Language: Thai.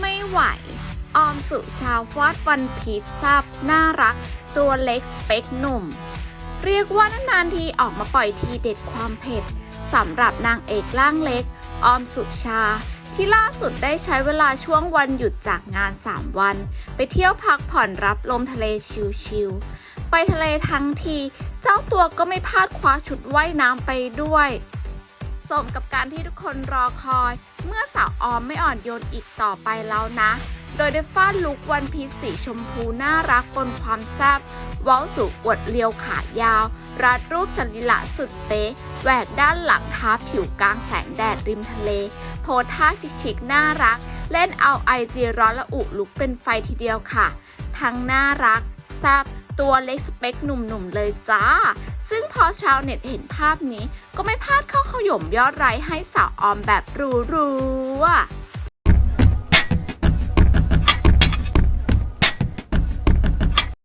ไม่ไหว ออมสุชาวาดวันพีซซับน่ารัก ตัวเล็กสเปคหนุ่ม เรียกว่านานๆทีออกมาปล่อยทีเด็ดความเผ็ดสำหรับนางเอกร่างเล็ก ออมสุชา ที่ล่าสุดได้ใช้เวลาช่วงวันหยุดจากงาน 3 วัน ไปเที่ยวพักผ่อนรับลมทะเลชิลๆไปทะเลทั้งที เจ้าตัวก็ไม่พลาดคว้าชุดว่ายน้ำไปด้วย สมกับการที่ทุกคนรอคอย เมื่อสาวออมไม่อ่อนโยนอีกต่อไปแล้วนะ โดยได้ฟาดลุกวันพีชสีชมพูน่ารักบนความแซบเว้าสู่อวดเลียวขายาว รัดรูปจันลิละสุดเป๊ะแหวกด้านหลังท้าผิวกลางแสงแดดริมทะเล โพท่าชิคๆน่ารัก เล่นเอาไอจีร้อนละอุลุกเป็นไฟทีเดียวค่ะ ทั้งน่ารักแซบ ตัวเล็กสเปคหนุ่มๆเลยจ้า ซึ่งพอชาวเน็ตเห็นภาพนี้ ก็ไม่พลาดเข้าขย่มยอดไลค์ให้สาวออมแบบรัวๆ